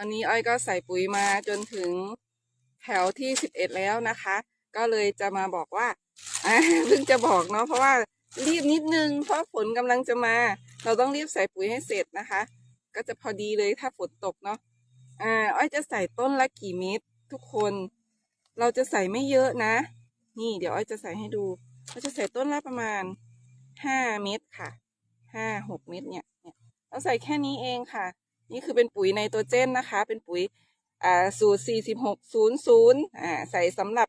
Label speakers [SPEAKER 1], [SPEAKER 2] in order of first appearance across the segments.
[SPEAKER 1] ตอนนี้อ้อยก็ใส่ปุ๋ยมาจนถึงแถวที่สิบเอ็ดแล้วนะคะ ก็เลยจะมาบอกว่าเพิ่งจะบอกเนาะเพราะว่ารีบนิดนึง เพราะฝนกำลังจะมา เราต้องรีบใส่ปุ๋ยให้เสร็จนะคะ ก็จะพอดีเลยถ้าฝนตกเนาะอ่าอ้อยจะใส่ต้นละกี่เม็ดทุกคน เราจะใส่ไม่เยอะนะ นี่เดี๋ยวอ้อยจะใส่ให้ดูเราจะใส่ต้นละประมาณห้าเม็ดค่ะห้าหกเม็ดเนี่ยเนี่ยเราใส่แค่นี้เองค่ะ นี่คือเป็นปุ๋ยไนโตรเจนนะคะ เป็นปุ๋ยอ่าสูตร 4600อ่าใส่สำหรับ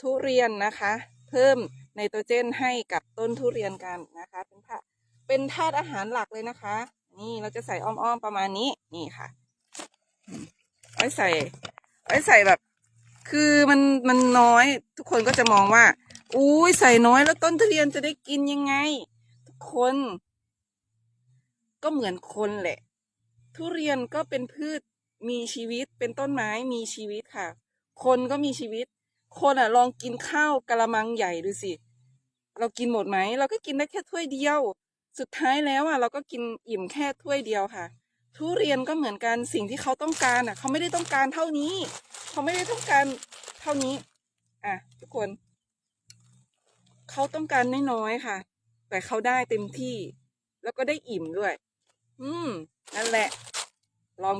[SPEAKER 1] ทุเรียนนะคะ เพิ่มไนโตรเจนให้กับต้นทุเรียนกันนะคะ เป็นธาตุเป็นธาตุอาหารหลักเลยนะคะ นี่เราจะใส่อ้อมๆประมาณนี้นี่ค่ะไว้ใส่ไว้ใส่แบบ คือมันมันน้อย ทุกคนก็จะมองว่าอุ้ยใส่น้อยแล้วต้นทุเรียนจะได้กินยังไง ทุกคน ก็เหมือนคนแหละ ทุเรียนก็เป็นพืชมีชีวิตเป็นต้นไม้มีชีวิตค่ะ คนก็มีชีวิต คนอะลองกินข้าวกะละมังใหญ่ดูสิ เรากินหมดไหมเราก็กินได้แค่ถ้วยเดียว สุดท้ายแล้วอะเราก็กินอิ่มแค่ถ้วยเดียวค่ะ ทุเรียนก็เหมือนกันสิ่งที่เขาต้องการอะ เขาไม่ได้ต้องการเท่านี้ เขาไม่ได้ต้องการเท่านี้อะทุกคน เขาต้องการน้อยๆค่ะ แต่เขาได้เต็มที่ แล้วก็ได้อิ่มด้วย อืม นั่นแหละ ลองดู